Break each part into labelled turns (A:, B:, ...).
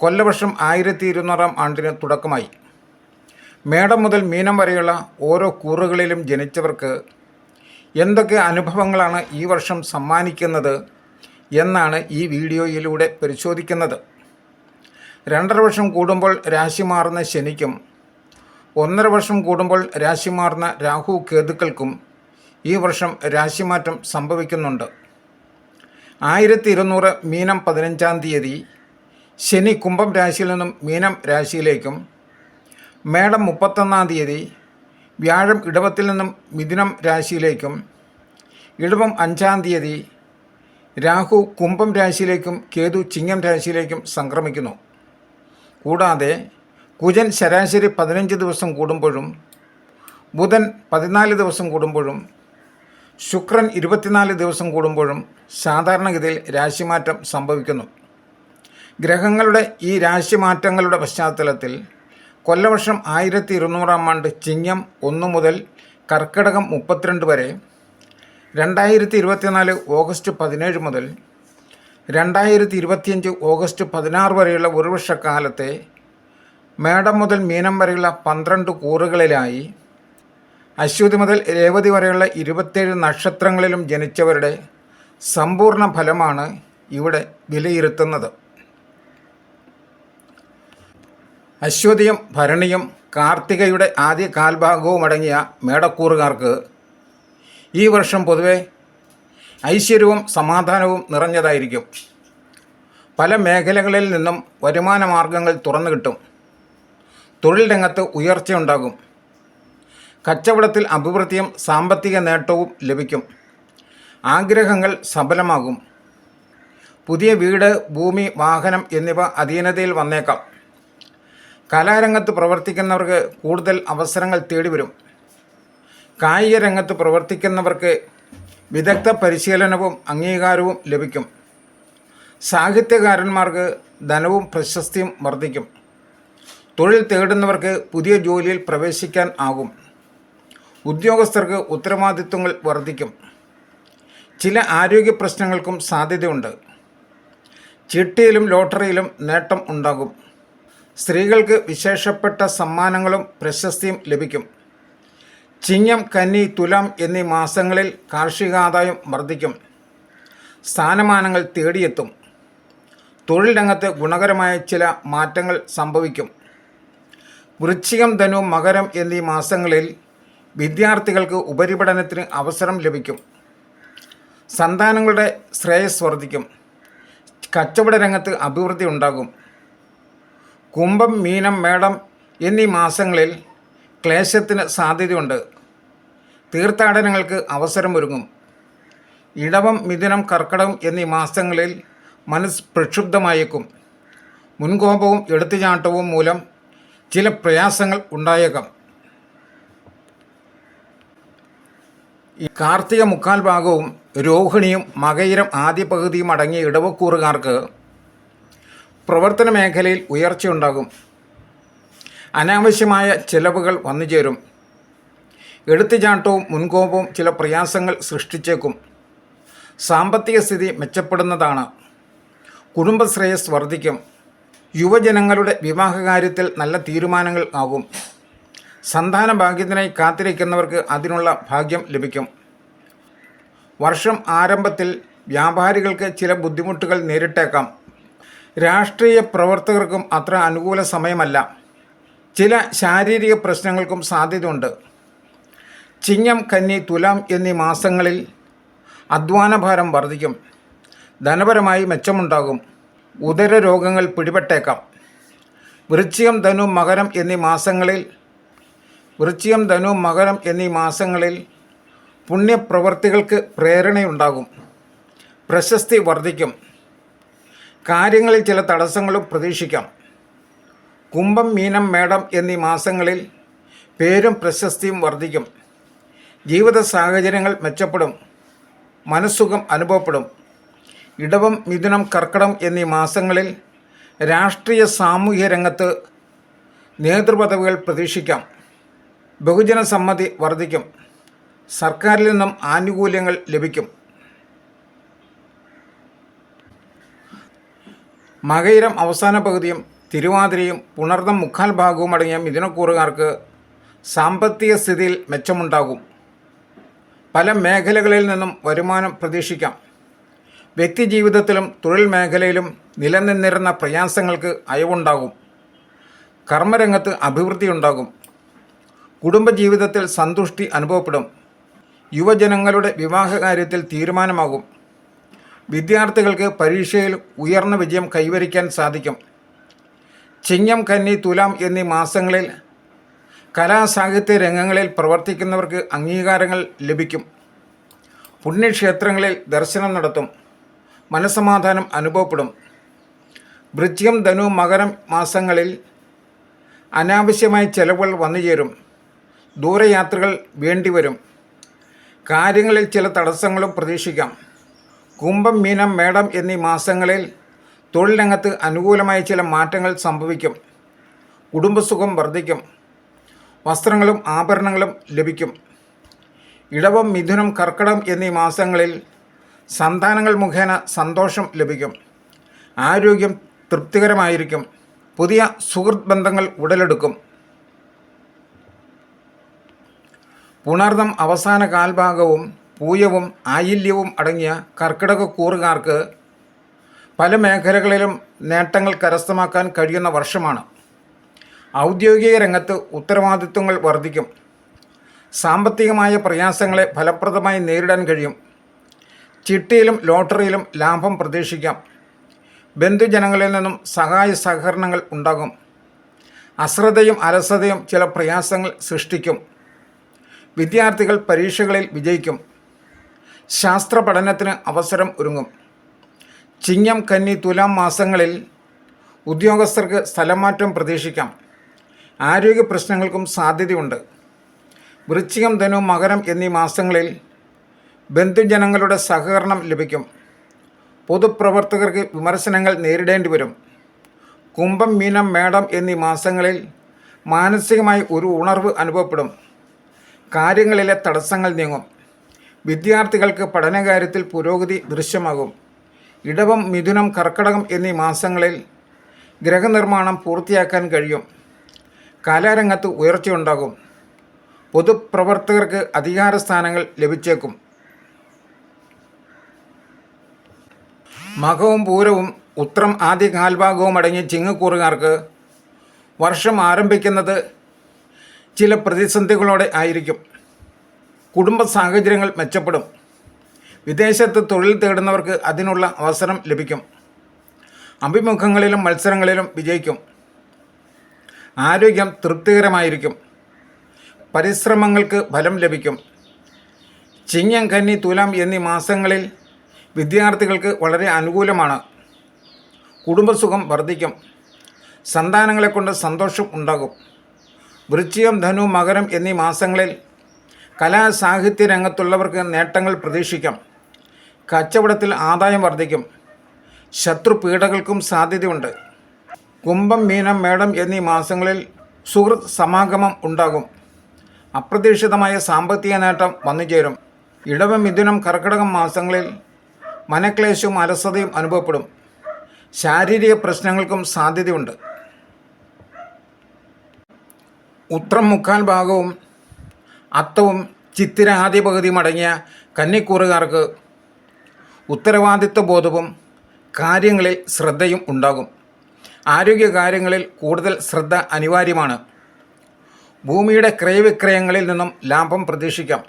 A: കൊല്ലവർഷം ആയിരത്തി ഇരുന്നൂറാം ആണ്ടിന് തുടക്കമായി. മേടം മുതൽ മീനം വരെയുള്ള ഓരോ കൂറുകളിലും ജനിച്ചവർക്ക് എന്തൊക്കെ അനുഭവങ്ങളാണ് ഈ വർഷം സമ്മാനിക്കുന്നത് എന്നാണ് ഈ വീഡിയോയിലൂടെ പരിശോധിക്കുന്നത്. രണ്ടര വർഷം കൂടുമ്പോൾ രാശി മാറുന്ന ശനിക്കും ഒന്നര വർഷം കൂടുമ്പോൾ രാശി മാറുന്ന രാഹു കേതുക്കൾക്കും ഈ വർഷം രാശിമാറ്റം സംഭവിക്കുന്നുണ്ട്. ആയിരത്തി ഇരുന്നൂറ് മീനം പതിനഞ്ചാം തീയതി ശനി കുംഭം രാശിയിൽ നിന്നും മീനം രാശിയിലേക്കും മേടം മുപ്പത്തൊന്നാം തീയതി വ്യാഴം ഇടവത്തിൽ നിന്നും മിഥുനം രാശിയിലേക്കും ഇടവം അഞ്ചാം തീയതി രാഹു കുംഭം രാശിയിലേക്കും കേതു ചിങ്ങം രാശിയിലേക്കും സംക്രമിക്കുന്നു. കൂടാതെ കുജൻ ശരാശരി പതിനഞ്ച് ദിവസം കൂടുമ്പോഴും ബുധൻ പതിനാല് ദിവസം കൂടുമ്പോഴും ശുക്രൻ ഇരുപത്തിനാല് ദിവസം കൂടുമ്പോഴും സാധാരണഗതിയിൽ രാശിമാറ്റം സംഭവിക്കുന്നു. ഗ്രഹങ്ങളുടെ ഈ രാശിമാറ്റങ്ങളുടെ പശ്ചാത്തലത്തിൽ കൊല്ലവർഷം ആയിരത്തി ഇരുന്നൂറാം ആണ്ട് ചിങ്ങം ഒന്ന് മുതൽ കർക്കിടകം മുപ്പത്തിരണ്ട് വരെ രണ്ടായിരത്തി ഇരുപത്തിനാല് ഓഗസ്റ്റ് പതിനേഴ് മുതൽ രണ്ടായിരത്തി ഇരുപത്തിയഞ്ച് ഓഗസ്റ്റ് പതിനാറ് വരെയുള്ള ഒരു വർഷക്കാലത്തെ മേടം മുതൽ മീനം വരെയുള്ള പന്ത്രണ്ട് കൂറുകളിലായി അശ്വതി മുതൽ രേവതി വരെയുള്ള ഇരുപത്തേഴ് നക്ഷത്രങ്ങളിലും ജനിച്ചവരുടെ സമ്പൂർണ ഫലമാണ് ഇവിടെ വിലയിരുത്തുന്നത്. അശ്വതിയും ഭരണിയും കാർത്തികയുടെ ആദ്യ കാൽഭാഗവും അടങ്ങിയ മേടക്കൂറുകാർക്ക് ഈ വർഷം പൊതുവെ ഐശ്വര്യവും സമാധാനവും നിറഞ്ഞതായിരിക്കും. പല മേഖലകളിൽ നിന്നും വരുമാന മാർഗങ്ങൾ തുറന്നു കിട്ടും. തൊഴിൽ രംഗത്ത് ഉയർച്ചയുണ്ടാകും. കച്ചവടത്തിൽ അഭിവൃദ്ധിയും സാമ്പത്തിക നേട്ടവും ലഭിക്കും. ആഗ്രഹങ്ങൾ സഫലമാകും പുതിയ വീട് ഭൂമി വാഹനം എന്നിവ അധീനതയിൽ വന്നേക്കാം. കലാരംഗത്ത് പ്രവർത്തിക്കുന്നവർക്ക് കൂടുതൽ അവസരങ്ങൾ തേടിവരും. കായിക രംഗത്ത് പ്രവർത്തിക്കുന്നവർക്ക് വിദഗ്ധ പരിശീലനവും അംഗീകാരവും ലഭിക്കും. സാഹിത്യകാരന്മാർക്ക് ധനവും പ്രശസ്തിയും വർദ്ധിക്കും. തൊഴിൽ തേടുന്നവർക്ക് പുതിയ ജോലിയിൽ പ്രവേശിക്കാൻ ആകും. ഉദ്യോഗസ്ഥർക്ക് ഉത്തരവാദിത്വങ്ങൾ വർദ്ധിക്കും. ചില ആരോഗ്യ പ്രശ്നങ്ങൾക്കും സാധ്യതയുണ്ട്. ചിട്ടിയിലും ലോട്ടറിയിലും നേട്ടം ഉണ്ടാകും. സ്ത്രീകൾക്ക് വിശേഷപ്പെട്ട സമ്മാനങ്ങളും പ്രശസ്തിയും ലഭിക്കും. ചിങ്ങം കന്നി തുലം എന്നീ മാസങ്ങളിൽ കാർഷികാദായം വർദ്ധിക്കും. സ്ഥാനമാനങ്ങൾ തേടിയെത്തും. തൊഴിൽ രംഗത്ത് ഗുണകരമായ ചില മാറ്റങ്ങൾ സംഭവിക്കും. വൃശ്ചികം ധനു മകരം എന്നീ മാസങ്ങളിൽ വിദ്യാർത്ഥികൾക്ക് ഉപരിപഠനത്തിന് അവസരം ലഭിക്കും. സന്താനങ്ങളുടെ ശ്രേയസ് വർദ്ധിക്കും. കച്ചവട രംഗത്ത് അഭിവൃദ്ധി ഉണ്ടാകും. കുംഭം മീനം മേടം എന്നീ മാസങ്ങളിൽ ക്ലേശത്തിന് സാധ്യതയുണ്ട്. തീർത്ഥാടനങ്ങൾക്ക് അവസരമൊരുങ്ങും. ഇടവം മിഥുനം കർക്കടകം എന്നീ മാസങ്ങളിൽ മനസ്സ് പ്രക്ഷുബ്ധമായേക്കും. മുൻകോപവും എടുത്തുചാട്ടവും മൂലം ചില പ്രയാസങ്ങൾ ഉണ്ടായേക്കാം. ഈ കാർത്തിക മുക്കാൽ ഭാഗവും രോഹിണിയും മകയിരം ആദ്യ പകുതിയും അടങ്ങിയ ഇടവക്കൂറുകാർക്ക് പ്രവർത്തന മേഖലയിൽ ഉയർച്ചയുണ്ടാകും. അനാവശ്യമായ ചിലവുകൾ വന്നുചേരും. എടുത്തുചാട്ടവും മുൻകോപവും ചില പ്രയാസങ്ങൾ സൃഷ്ടിച്ചേക്കും. സാമ്പത്തിക സ്ഥിതി മെച്ചപ്പെടുന്നതാണ്. കുടുംബശ്രേയസ് വർദ്ധിക്കും. യുവജനങ്ങളുടെ വിവാഹകാര്യത്തിൽ നല്ല തീരുമാനങ്ങൾ ആകും. സന്താന ഭാഗ്യത്തിനായി കാത്തിരിക്കുന്നവർക്ക് അതിനുള്ള ഭാഗ്യം ലഭിക്കും. വർഷം ആരംഭത്തിൽ വ്യാപാരികൾക്ക് ചില ബുദ്ധിമുട്ടുകൾ നേരിട്ടേക്കാം. രാഷ്ട്രീയ പ്രവർത്തകർക്കും അത്ര അനുകൂല സമയമല്ല. ചില ശാരീരിക പ്രശ്നങ്ങൾക്കും സാധ്യതയുണ്ട്. ചിങ്ങം കന്നി തുലാം എന്നീ മാസങ്ങളിൽ അധ്വാനഭാരം വർദ്ധിക്കും. ധനപരമായി മെച്ചമുണ്ടാകും. ഉദര രോഗങ്ങൾ പിടിപെട്ടേക്കാം. വൃശ്ചികം ധനു മകരം എന്നീ മാസങ്ങളിൽ വൃശ്ചികം ധനു മകരം എന്നീ മാസങ്ങളിൽ പുണ്യപ്രവർത്തികൾക്ക് പ്രേരണയുണ്ടാകും. പ്രശസ്തി വർദ്ധിക്കും. കാര്യങ്ങളിൽ ചില തടസ്സങ്ങളും പ്രതീക്ഷിക്കാം. കുംഭം മീനം മേടം എന്നീ മാസങ്ങളിൽ പേരും പ്രശസ്തിയും വർദ്ധിക്കും. ജീവിത സാഹചര്യങ്ങൾ മെച്ചപ്പെടും. മനസ്സുഖം അനുഭവപ്പെടും. ഇടവം മിഥുനം കർക്കടം എന്നീ മാസങ്ങളിൽ രാഷ്ട്രീയ സാമൂഹ്യ രംഗത്ത് നേതൃപദവികൾ പ്രതീക്ഷിക്കാം. ബഹുജന സമ്മതി വർദ്ധിക്കും. സർക്കാരിൽ നിന്നും ആനുകൂല്യങ്ങൾ ലഭിക്കും. മകയിരം അവസാന പകുതിയും തിരുവാതിരയും പുണർന്നം മുക്കാൽ ഭാഗവും അടങ്ങിയ മിഥുനക്കൂറുകാർക്ക് സാമ്പത്തിക സ്ഥിതിയിൽ മെച്ചമുണ്ടാകും. പല മേഖലകളിൽ നിന്നും വരുമാനം പ്രതീക്ഷിക്കാം. വ്യക്തിജീവിതത്തിലും തൊഴിൽ മേഖലയിലും നിലനിന്നിരുന്ന പ്രയാസങ്ങൾക്ക് അയവുണ്ടാകും. കർമ്മരംഗത്ത് അഭിവൃദ്ധി ഉണ്ടാകും. കുടുംബജീവിതത്തിൽ സന്തുഷ്ടി അനുഭവപ്പെടും. യുവജനങ്ങളുടെ വിവാഹകാര്യത്തിൽ തീരുമാനമാകും. വിദ്യാർത്ഥികൾക്ക് പരീക്ഷയിൽ ഉയർന്ന വിജയം കൈവരിക്കാൻ സാധിക്കും. ചിങ്ങം കന്നി തുലാം എന്നീ മാസങ്ങളിൽ കലാസാഹിത്യ രംഗങ്ങളിൽ പ്രവർത്തിക്കുന്നവർക്ക് അംഗീകാരങ്ങൾ ലഭിക്കും. പുണ്യക്ഷേത്രങ്ങളിൽ ദർശനം നടത്തും. മനസമാധാനം അനുഭവപ്പെടും. വൃശ്ചികം ധനു മകരം മാസങ്ങളിൽ അനാവശ്യമായ ചിലവുകൾ വന്നുചേരും. ദൂരയാത്രകൾ വേണ്ടിവരും. കാര്യങ്ങളിൽ ചില തടസ്സങ്ങളും പ്രതീക്ഷിക്കാം. കുംഭം മീനം മേടം എന്നീ മാസങ്ങളിൽ തൊഴിൽ രംഗത്ത് അനുകൂലമായ ചില മാറ്റങ്ങൾ സംഭവിക്കും. കുടുംബസുഖം വർദ്ധിക്കും. വസ്ത്രങ്ങളും ആഭരണങ്ങളും ലഭിക്കും. ഇടവം മിഥുനം കർക്കടം എന്നീ മാസങ്ങളിൽ സന്താനങ്ങൾ മുഖേന സന്തോഷം ലഭിക്കും. ആരോഗ്യം തൃപ്തികരമായിരിക്കും. പുതിയ സുഹൃത്ത് ബന്ധങ്ങൾ ഉടലെടുക്കും. പുണർന്നം അവസാന കാൽഭാഗവും പൂയവും ആയില്യവും അടങ്ങിയ കർക്കിടക കൂറുകാർക്ക് പല മേഖലകളിലും നേട്ടങ്ങൾ കരസ്ഥമാക്കാൻ കഴിയുന്ന വർഷമാണ്. ഔദ്യോഗിക രംഗത്ത് ഉത്തരവാദിത്വങ്ങൾ വർദ്ധിക്കും. സാമ്പത്തികമായ പ്രയാസങ്ങളെ ഫലപ്രദമായി നേരിടാൻ കഴിയും. ചിട്ടിയിലും ലോട്ടറിയിലും ലാഭം പ്രതീക്ഷിക്കാം. ബന്ധുജനങ്ങളിൽ നിന്നും സഹായ സഹകരണങ്ങൾ ഉണ്ടാകും. അശ്രദ്ധയും അലസതയും ചില പ്രയാസങ്ങൾ സൃഷ്ടിക്കും. വിദ്യാർത്ഥികൾ പരീക്ഷകളിൽ വിജയിക്കും. ശാസ്ത്ര പഠനത്തിന് അവസരം ഒരുങ്ങും. ചിങ്ങം കന്നി തുലാം മാസങ്ങളിൽ ഉദ്യോഗസ്ഥർക്ക് സ്ഥലമാറ്റം പ്രതീക്ഷിക്കാം. ആരോഗ്യ പ്രശ്നങ്ങൾക്കും സാധ്യതയുണ്ട്. വൃശ്ചികം ധനു മകരം എന്നീ മാസങ്ങളിൽ ബന്ധുജനങ്ങളുടെ സഹകരണം ലഭിക്കും. പൊതുപ്രവർത്തകർക്ക് വിമർശനങ്ങൾ നേരിടേണ്ടി വരും. കുംഭം മീനം മേടം എന്നീ മാസങ്ങളിൽ മാനസികമായി ഒരു ഉണർവ് അനുഭവപ്പെടും. കാര്യങ്ങളിലെ തടസ്സങ്ങൾ നീങ്ങും. വിദ്യാർത്ഥികൾക്ക് പഠനകാര്യത്തിൽ പുരോഗതി ദൃശ്യമാകും. ഇടവം മിഥുനം കർക്കടകം എന്നീ മാസങ്ങളിൽ ഗ്രഹനിർമ്മാണം പൂർത്തിയാക്കാൻ കഴിയും. കലാരംഗത്ത് ഉയർച്ചയുണ്ടാകും. പൊതുപ്രവർത്തകർക്ക് അധികാര സ്ഥാനങ്ങൾ ലഭിച്ചേക്കും. മകവും പൂരവും ഉത്രം ആദ്യ കാൽഭാഗവും അടങ്ങിയ ചിങ്ങക്കൂറുകാർക്ക് വർഷം ആരംഭിക്കുന്നത് ചില പ്രതിസന്ധികളോടെ ആയിരിക്കും. കുടുംബ സാഹചര്യങ്ങൾ മെച്ചപ്പെടും. വിദേശത്ത് തൊഴിൽ തേടുന്നവർക്ക് അതിനുള്ള അവസരം ലഭിക്കും. അഭിമുഖങ്ങളിലും മത്സരങ്ങളിലും വിജയിക്കും. ആരോഗ്യം തൃപ്തികരമായിരിക്കും. പരിശ്രമങ്ങൾക്ക് ഫലം ലഭിക്കും. ചിങ്ങം കന്നി തുലാം എന്നീ മാസങ്ങളിൽ വിദ്യാർത്ഥികൾക്ക് വളരെ അനുകൂലമാണ്. കുടുംബസുഖം വർദ്ധിക്കും. സന്താനങ്ങളെക്കൊണ്ട് സന്തോഷം ഉണ്ടാകും. വൃശ്ചികം ധനു മകരം എന്നീ മാസങ്ങളിൽ കലാ സാഹിത്യ രംഗത്തുള്ളവർക്ക് നേട്ടങ്ങൾ പ്രതീക്ഷിക്കാം. കച്ചവടത്തിൽ ആദായം വർദ്ധിക്കും. ശത്രുപീഡകൾക്കും സാധ്യതയുണ്ട്. കുംഭം മീനം മേടം എന്നീ മാസങ്ങളിൽ സുഹൃത്ത് സമാഗമം ഉണ്ടാകും. അപ്രതീക്ഷിതമായ സാമ്പത്തിക നേട്ടം വന്നുചേരും. ഇടവ മിഥുനം കർക്കിടകം മാസങ്ങളിൽ മനക്ലേശവും അലസതയും അനുഭവപ്പെടും. ശാരീരിക പ്രശ്നങ്ങൾക്കും സാധ്യതയുണ്ട്. ഉത്രം മുക്കാൽ ഭാഗവും അത്തവും ചിത്തിര ആദ്യ പകുതിയും അടങ്ങിയ കന്നിക്കൂറുകാർക്ക് ഉത്തരവാദിത്വ ബോധവും കാര്യങ്ങളിൽ ശ്രദ്ധയും ഉണ്ടാകും. ആരോഗ്യകാര്യങ്ങളിൽ കൂടുതൽ ശ്രദ്ധ അനിവാര്യമാണ്. ഭൂമിയുടെ ക്രയവിക്രയങ്ങളിൽ നിന്നും ലാഭം പ്രതീക്ഷിക്കാം.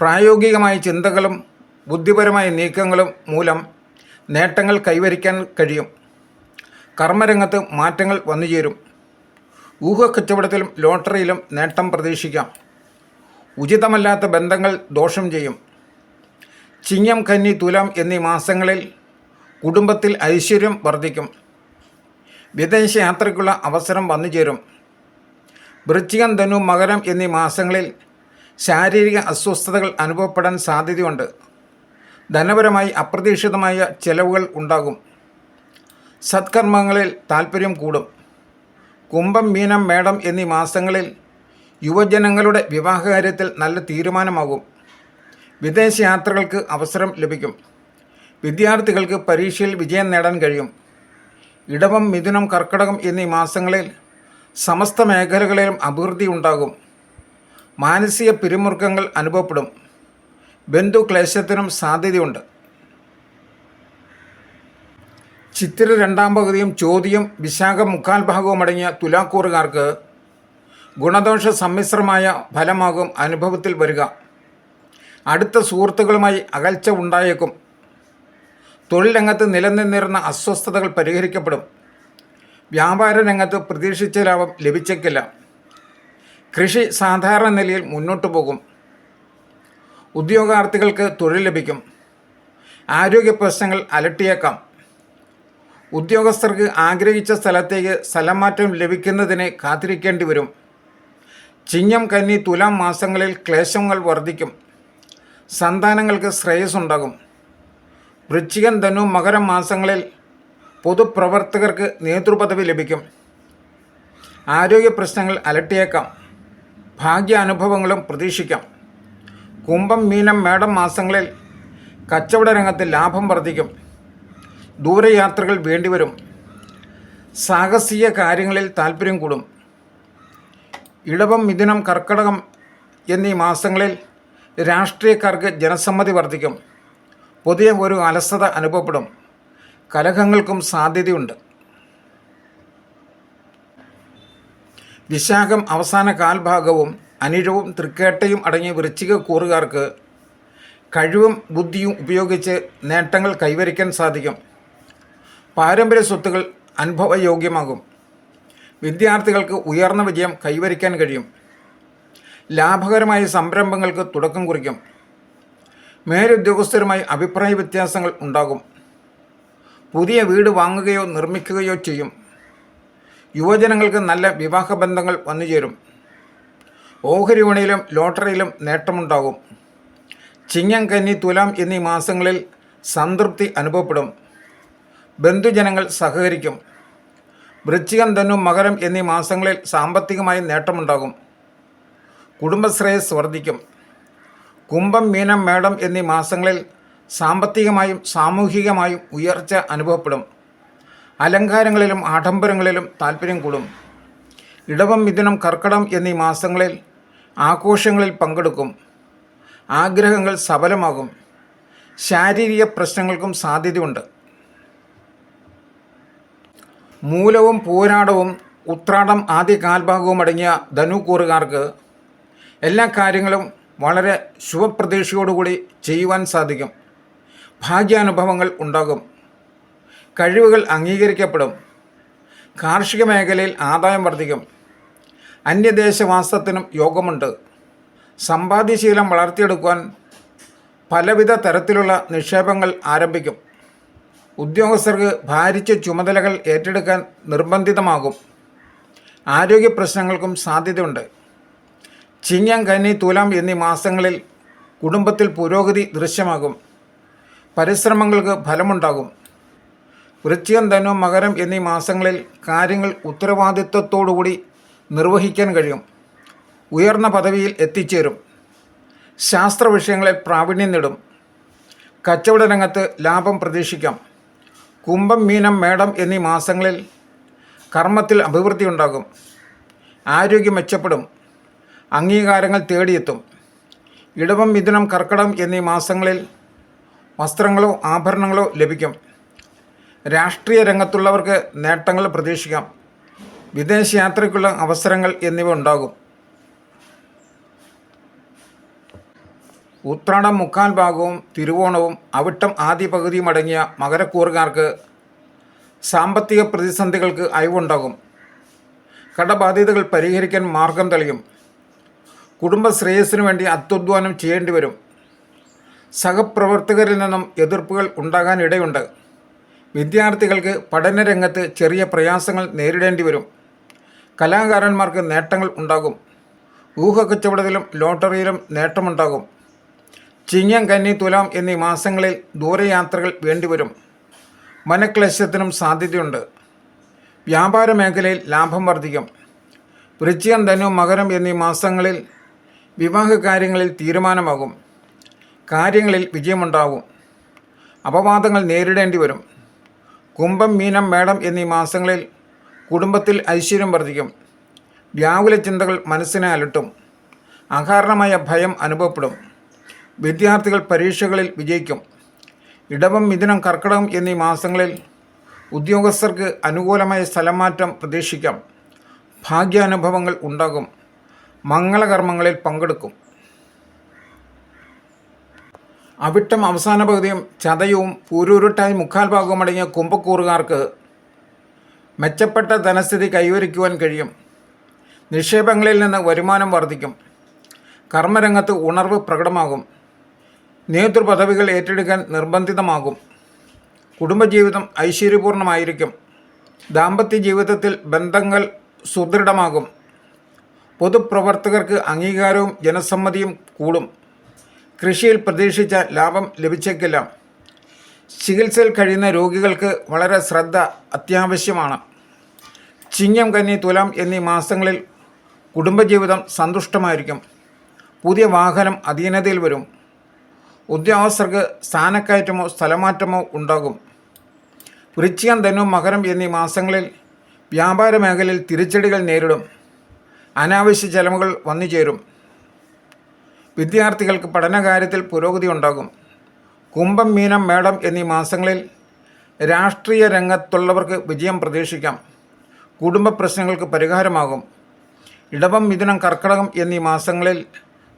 A: പ്രായോഗികമായ ചിന്തകളും ബുദ്ധിപരമായ നീക്കങ്ങളും മൂലം നേട്ടങ്ങൾ കൈവരിക്കാൻ കഴിയും. കർമ്മരംഗത്ത് മാറ്റങ്ങൾ വന്നുചേരും. ഊഹക്കച്ചവടത്തിലും ലോട്ടറിയിലും നേട്ടം പ്രതീക്ഷിക്കാം. ഉചിതമല്ലാത്ത ബന്ധങ്ങൾ ദോഷം ചെയ്യും. ചിങ്ങം കന്നി തുലം എന്നീ മാസങ്ങളിൽ കുടുംബത്തിൽ ഐശ്വര്യം വർദ്ധിക്കും. വിദേശ യാത്രയ്ക്കുള്ള അവസരം വന്നു ചേരും. വൃശ്ചികം ധനു മകരം എന്നീ മാസങ്ങളിൽ ശാരീരിക അസ്വസ്ഥതകൾ അനുഭവപ്പെടാൻ സാധ്യതയുണ്ട്. ധനപരമായി അപ്രതീക്ഷിതമായ ചെലവുകൾ ഉണ്ടാകും. സത്കർമ്മങ്ങളിൽ താൽപ്പര്യം കൂടും. കുംഭം മീനം മേടം എന്നീ മാസങ്ങളിൽ യുവജനങ്ങളുടെ വിവാഹകാര്യത്തിൽ നല്ല തീരുമാനമാകും. വിദേശ യാത്രകൾക്ക് അവസരം ലഭിക്കും. വിദ്യാർത്ഥികൾക്ക് പരീക്ഷയിൽ വിജയം നേടാൻ കഴിയും. ഇടവം മിഥുനം കർക്കടകം എന്നീ മാസങ്ങളിൽ സമസ്ത മേഖലകളിലും അഭിവൃദ്ധി ഉണ്ടാകും. മാനസിക പിരിമുറുക്കങ്ങൾ അനുഭവപ്പെടും. ബന്ധുക്ലേശത്തിനും സാധ്യതയുണ്ട്. ചിത്തിര രണ്ടാം പകുതിയും ചോദ്യം വിശാഖ മുക്കാൽ ഭാഗവും അടങ്ങിയ തുലാക്കൂറുകാർക്ക് ഗുണദോഷ സമ്മിശ്രമായ ഫലമാകും അനുഭവത്തിൽ വരിക. അടുത്ത സുഹൃത്തുക്കളുമായി അകൽച്ച ഉണ്ടായേക്കും. തൊഴിൽ രംഗത്ത് നിലനിന്നിരുന്ന അസ്വസ്ഥതകൾ പരിഹരിക്കപ്പെടും. വ്യാപാര രംഗത്ത് പ്രതീക്ഷിച്ച ലാഭം ലഭിച്ചേക്കില്ല. കൃഷി സാധാരണ നിലയിൽ മുന്നോട്ടു പോകും. ഉദ്യോഗാർത്ഥികൾക്ക് തൊഴിൽ ലഭിക്കും. ആരോഗ്യ പ്രശ്നങ്ങൾ അലട്ടിയേക്കാം. ഉദ്യോഗസ്ഥർക്ക് ആഗ്രഹിച്ച സ്ഥലത്തേക്ക് സ്ഥലമാറ്റം ലഭിക്കുന്നതിന് കാത്തിരിക്കേണ്ടി വരും. ചിങ്ങം കന്നി തുലാം മാസങ്ങളിൽ ക്ലേശങ്ങൾ വർദ്ധിക്കും സന്താനങ്ങൾക്ക് ശ്രേയസ്സുണ്ടാകും. വൃശ്ചികൻ ധനു മകരം മാസങ്ങളിൽ പൊതുപ്രവർത്തകർക്ക് നേതൃപദവി ലഭിക്കും. ആരോഗ്യ പ്രശ്നങ്ങൾ അലട്ടിയേക്കാം. ഭാഗ്യ അനുഭവങ്ങളും പ്രതീക്ഷിക്കാം. കുംഭം മീനം മേടം മാസങ്ങളിൽ കച്ചവട രംഗത്ത് ലാഭം വർദ്ധിക്കും. ദൂരയാത്രകൾ വേണ്ടിവരും. സാഹസിക കാര്യങ്ങളിൽ താല്പര്യം കൂടും. ഇടവം മിഥുനം കർക്കടകം എന്നീ മാസങ്ങളിൽ രാഷ്ട്രീയക്കാർക്ക് ജനസമ്മതി വർദ്ധിക്കും. പുതിയ ഒരു അലസത അനുഭവപ്പെടും. കലഹങ്ങൾക്കും സാധ്യതയുണ്ട്. വിശാഖം അവസാന കാൽഭാഗവും അനിഴവും തൃക്കേട്ടയും അടങ്ങിയ വൃശ്ചിക കൂറുകാർക്ക് കഴിവും ബുദ്ധിയും ഉപയോഗിച്ച് നേട്ടങ്ങൾ കൈവരിക്കാൻ സാധിക്കും. പാരമ്പര്യ സ്വത്തുകൾ അനുഭവയോഗ്യമാകും. വിദ്യാർത്ഥികൾക്ക് ഉയർന്ന വിജയം കൈവരിക്കാൻ കഴിയും. ലാഭകരമായ സംരംഭങ്ങൾക്ക് തുടക്കം കുറിക്കും. മേലുദ്യോഗസ്ഥരുമായി അഭിപ്രായ വ്യത്യാസങ്ങൾ ഉണ്ടാകും. പുതിയ വീട് വാങ്ങുകയോ നിർമ്മിക്കുകയോ ചെയ്യും. യുവജനങ്ങൾക്ക് നല്ല വിവാഹ ബന്ധങ്ങൾ വന്നുചേരും ഓഹരി വിപണിയിലും ലോട്ടറിയിലും നേട്ടമുണ്ടാകും. ചിങ്ങം കന്നി തുലാം എന്നീ മാസങ്ങളിൽ സംതൃപ്തി അനുഭവപ്പെടും. ബന്ധുജനങ്ങൾ സഹകരിക്കും. വൃശ്ചികം ധനു മകരം എന്നീ മാസങ്ങളിൽ സാമ്പത്തികമായി നേട്ടമുണ്ടാകും. കുടുംബശ്രേയസ് വർദ്ധിക്കും. കുംഭം മീനം മേടം എന്നീ മാസങ്ങളിൽ സാമ്പത്തികമായും സാമൂഹികമായും ഉയർച്ച അനുഭവപ്പെടും. അലങ്കാരങ്ങളിലും ആഡംബരങ്ങളിലും താല്പര്യം കൂടും. ഇടവം മിഥുനം കർക്കടം എന്നീ മാസങ്ങളിൽ ആഘോഷങ്ങളിൽ പങ്കെടുക്കും. ആഗ്രഹങ്ങൾ സഫലമാകും. ശാരീരിക പ്രശ്നങ്ങൾക്കും സാധ്യതയുണ്ട്. മൂലവും പൂരാടവും ഉത്രാടം ആദ്യ കാൽഭാഗവും അടങ്ങിയ ധനുക്കൂറുകാർക്ക് എല്ലാ കാര്യങ്ങളും വളരെ ശുഭപ്രതീക്ഷയോടുകൂടി ചെയ്യുവാൻ സാധിക്കും. ഭാഗ്യാനുഭവങ്ങൾ ഉണ്ടാകും. കഴിവുകൾ അംഗീകരിക്കപ്പെടും. കാർഷിക മേഖലയിൽ ആദായം വർദ്ധിക്കും. അന്യദേശവാസത്തിനും യോഗമുണ്ട്. സമ്പാദ്യശീലം വളർത്തിയെടുക്കുവാൻ പലവിധ തരത്തിലുള്ള നിക്ഷേപങ്ങൾ ആരംഭിക്കും. ഉദ്യോഗസ്ഥർക്ക് ഭാരിച്ച ചുമതലകൾ ഏറ്റെടുക്കാൻ നിർബന്ധിതമാകും. ആരോഗ്യ പ്രശ്നങ്ങൾക്കും സാധ്യതയുണ്ട്. ചിങ്ങം കന്നി തുലാം എന്നീ മാസങ്ങളിൽ കുടുംബത്തിൽ പുരോഗതി ദൃശ്യമാകും. പരിശ്രമങ്ങൾക്ക് ഫലമുണ്ടാകും. വൃശ്ചികം ധനു മകരം എന്നീ മാസങ്ങളിൽ കാര്യങ്ങൾ ഉത്തരവാദിത്വത്തോടുകൂടി നിർവഹിക്കാൻ കഴിയും. ഉയർന്ന പദവിയിൽ എത്തിച്ചേരും. ശാസ്ത്ര വിഷയങ്ങളിൽ പ്രാവീണ്യം നേടും. കച്ചവട രംഗത്ത് ലാഭം പ്രതീക്ഷിക്കാം. കുംഭം മീനം മേടം എന്നീ മാസങ്ങളിൽ കർമ്മത്തിൽ അഭിവൃദ്ധി ഉണ്ടാകും. ആരോഗ്യം മെച്ചപ്പെടും. അംഗീകാരങ്ങൾ തേടിയെത്തും. ഇടവം മിഥുനം കർക്കടം എന്നീ മാസങ്ങളിൽ വസ്ത്രങ്ങളോ ആഭരണങ്ങളോ ലഭിക്കും. രാഷ്ട്രീയ രംഗത്തുള്ളവർക്ക് നേട്ടങ്ങൾ പ്രതീക്ഷിക്കാം. വിദേശയാത്രയ്ക്കുള്ള അവസരങ്ങൾ എന്നിവ ഉണ്ടാകും. ഉത്രാടം മുക്കാൽ ഭാഗവും തിരുവോണവും അവിട്ടം ആദ്യ പകുതിയും അടങ്ങിയ മകരക്കൂറുകാർക്ക് സാമ്പത്തിക പ്രതിസന്ധികൾക്ക് അയവുണ്ടാകും. കടബാധ്യതകൾ പരിഹരിക്കാൻ മാർഗം തെളിയും. കുടുംബ ശ്രേയസ്സിനു വേണ്ടി അത്യുദ്വാനം ചെയ്യേണ്ടി വരും. സഹപ്രവർത്തകരിൽ നിന്നും എതിർപ്പുകൾ ഉണ്ടാകാൻ ഇടയുണ്ട്. വിദ്യാർത്ഥികൾക്ക് പഠനരംഗത്ത് ചെറിയ പ്രയാസങ്ങൾ നേരിടേണ്ടി വരും. കലാകാരന്മാർക്ക് നേട്ടങ്ങൾ ഉണ്ടാകും. ഊഹക്കച്ചവടത്തിലും ലോട്ടറിയിലും നേട്ടമുണ്ടാകും. ചിങ്ങം കന്നി തുലാം എന്നീ മാസങ്ങളിൽ ദൂരയാത്രകൾ വേണ്ടിവരും. മനക്ലേശത്തിനും സാധ്യതയുണ്ട്. വ്യാപാര മേഖലയിൽ ലാഭം വർദ്ധിക്കും. വൃശ്ചികം ധനു മകരം എന്നീ മാസങ്ങളിൽ വിവാഹ കാര്യങ്ങളിൽ തീരുമാനമാകും. കാര്യങ്ങളിൽ വിജയമുണ്ടാകും അപവാദങ്ങൾ നേരിടേണ്ടി വരും. കുംഭം മീനം മേടം എന്നീ മാസങ്ങളിൽ കുടുംബത്തിൽ ഐശ്വര്യം വർദ്ധിക്കും. വ്യാകുല ചിന്തകൾ മനസ്സിനെ അലട്ടും. അകാരണമായ ഭയം അനുഭവപ്പെടും. വിദ്യാർത്ഥികൾ പരീക്ഷകളിൽ വിജയിക്കും. ഇടവം മിഥുനം കർക്കിടകം എന്നീ മാസങ്ങളിൽ ഉദ്യോഗസ്ഥർക്ക് അനുകൂലമായ സ്ഥലമാറ്റം പ്രതീക്ഷിക്കാം. ഭാഗ്യാനുഭവങ്ങൾ ഉണ്ടാകും. മംഗളകർമ്മങ്ങളിൽ പങ്കെടുക്കും. അവിട്ടം അവസാന പകുതിയും ചതയവും പൂരുരുട്ടായി മുക്കാൽ ഭാഗവും അടങ്ങിയ കുംഭക്കൂറുകാർക്ക് മെച്ചപ്പെട്ട ധനസ്ഥിതി കൈവരിക്കുവാൻ കഴിയും. നിക്ഷേപങ്ങളിൽ നിന്ന് വരുമാനം വർദ്ധിക്കും. കർമ്മരംഗത്ത് ഉണർവ് പ്രകടമാകും. നേതൃപദവികൾ ഏറ്റെടുക്കാൻ നിർബന്ധിതമാകും. കുടുംബജീവിതം ഐശ്വര്യപൂർണമായിരിക്കും. ദാമ്പത്യ ജീവിതത്തിൽ ബന്ധങ്ങൾ സുദൃഢമാകും. പൊതുപ്രവർത്തകർക്ക് അംഗീകാരവും ജനസമ്മതിയും കൂടും. കൃഷിയിൽ പ്രതീക്ഷിച്ച ലാഭം ലഭിച്ചേക്കില്ല. ചികിത്സയിൽ കഴിയുന്ന രോഗികൾക്ക് വളരെ ശ്രദ്ധ അത്യാവശ്യമാണ്. ചിങ്ങം കന്നി തുലാം എന്നീ മാസങ്ങളിൽ കുടുംബജീവിതം സന്തുഷ്ടമായിരിക്കും. പുതിയ വാഹനം അധീനതയിൽ വരും. ഉദ്യോഗസ്ഥർക്ക് സ്ഥാനക്കയറ്റമോ സ്ഥലമാറ്റമോ ഉണ്ടാകും. വൃശ്ചികം ധനു മകരം എന്നീ മാസങ്ങളിൽ വ്യാപാര മേഖലയിൽ തിരിച്ചടികൾ നേരിടും. അനാവശ്യ ചെലവുകൾ വന്നു ചേരും വിദ്യാർത്ഥികൾക്ക് പഠനകാര്യത്തിൽ പുരോഗതി ഉണ്ടാകും. കുംഭം മീനം മേടം എന്നീ മാസങ്ങളിൽ രാഷ്ട്രീയ രംഗത്തുള്ളവർക്ക് വിജയം പ്രതീക്ഷിക്കാം. കുടുംബ പ്രശ്നങ്ങൾക്ക് പരിഹാരമാകും. ഇടവം മിഥുനം കർക്കടകം എന്നീ മാസങ്ങളിൽ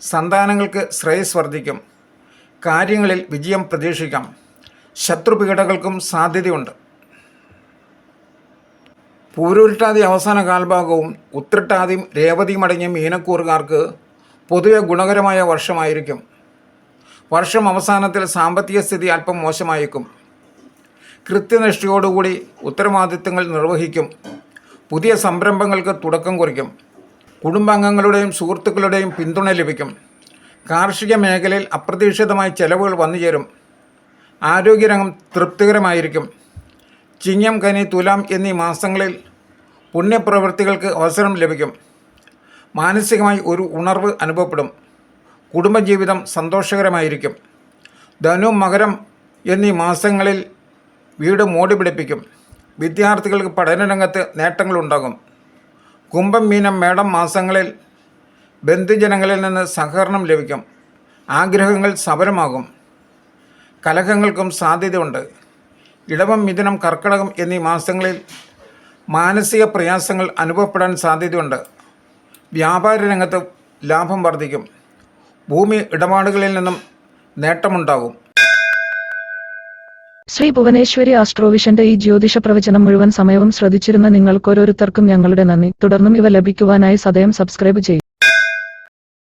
A: സന്താനങ്ങൾക്ക് ശ്രേയസ് വർദ്ധിക്കും. കാര്യങ്ങളിൽ വിജയം പ്രതീക്ഷിക്കാം. ശത്രുപീഠകൾക്കും സാധ്യതയുണ്ട്. പൂരുരുട്ടാതി അവസാന കാൽഭാഗവും ഉത്രട്ടാതിയും രേവതിയും അടങ്ങിയ മീനക്കൂറുകാർക്ക് പൊതുവെ ഗുണകരമായ വർഷമായിരിക്കും. വർഷം അവസാനത്തിൽ സാമ്പത്തിക സ്ഥിതി അല്പം മോശമായേക്കും. കൃത്യനിഷ്ഠയോടുകൂടി ഉത്തരവാദിത്തങ്ങൾ നിർവഹിക്കും. പുതിയ സംരംഭങ്ങൾക്ക് തുടക്കം കുറിക്കും. കുടുംബാംഗങ്ങളുടെയും സുഹൃത്തുക്കളുടെയും പിന്തുണ ലഭിക്കും. കാർഷിക മേഖലയിൽ അപ്രതീക്ഷിതമായ ചെലവുകൾ വന്നുചേരും ആരോഗ്യരംഗം തൃപ്തികരമായിരിക്കും. ചിങ്ങം കനി തുലാം എന്നീ മാസങ്ങളിൽ പുണ്യപ്രവൃത്തികൾക്ക് അവസരം ലഭിക്കും. മാനസികമായി ഒരു ഉണർവ് അനുഭവപ്പെടും. കുടുംബജീവിതം സന്തോഷകരമായിരിക്കും. ധനു മകരം എന്നീ മാസങ്ങളിൽ വീട് മോടി പിടിപ്പിക്കും. വിദ്യാർത്ഥികൾക്ക് പഠനരംഗത്ത് നേട്ടങ്ങളുണ്ടാകും. കുംഭം മീനം മേടം മാസങ്ങളിൽ ബന്ധുജനങ്ങളിൽ നിന്ന് സഹകരണം ലഭിക്കും. ആഗ്രഹങ്ങൾ സഫലമാകും കലഹങ്ങൾക്കും സാധ്യതയുണ്ട്. ഇടവം മിഥുനം കർക്കടകം എന്നീ മാസങ്ങളിൽ മാനസിക പ്രയാസങ്ങൾ അനുഭവപ്പെടാൻ സാധ്യതയുണ്ട്. വ്യാപാര രംഗത്ത് ലാഭം വർദ്ധിക്കും. ഭൂമി ഇടപാടുകളിൽ നിന്നും നേട്ടമുണ്ടാകും.
B: ശ്രീ ഭുവനേശ്വരി ആസ്ട്രോവിഷന്റെ ഈ ജ്യോതിഷ പ്രവചനം മുഴുവൻ സമയവും ശ്രദ്ധിച്ചിരുന്ന നിങ്ങൾക്കോരോരുത്തർക്കും ഞങ്ങളുടെ നന്ദി. തുടർന്നും ഇവ ലഭിക്കുവാനായി സദയം സബ്സ്ക്രൈബ് ചെയ്യും.